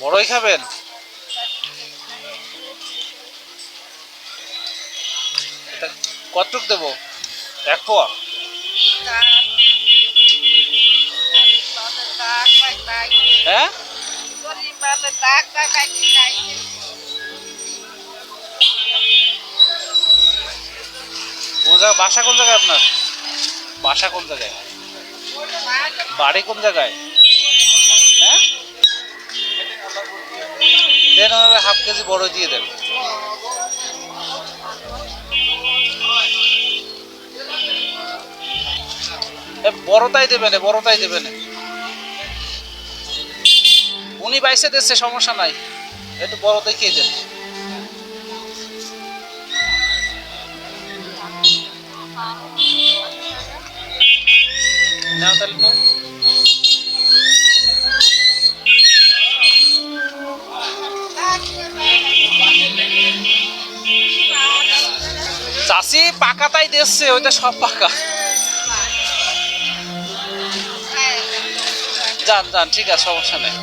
বড়ই খাবেন? কতটুক দেবো? এক হ্যাঁ? কোন জায়গায় বাসা কোন জায়গায় আপনার? বাসা কোন জায়গায়? বাড়ি কোন জায়গায়? ওনারা বড় দিয়ে দেন। বড়টাই দেবেন বড়টাই দেবেন। উনি বাইসে দিচ্ছে, সমস্যা নাই। একটু বড়টাই খেয়ে দেন। নাও তাহলে পাকাটাই দিচ্ছে, ওইটা সব পাকা। যান যান, ঠিক আছে, সমস্যা নেই।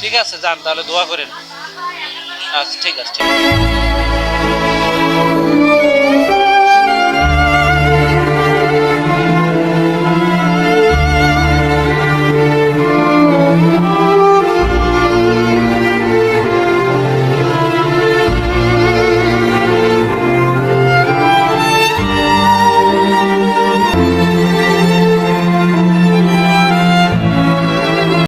ঠিক আছে, যান, তাহলে দোয়া করেন। আচ্ছা ঠিক আছে ঠিক আছে।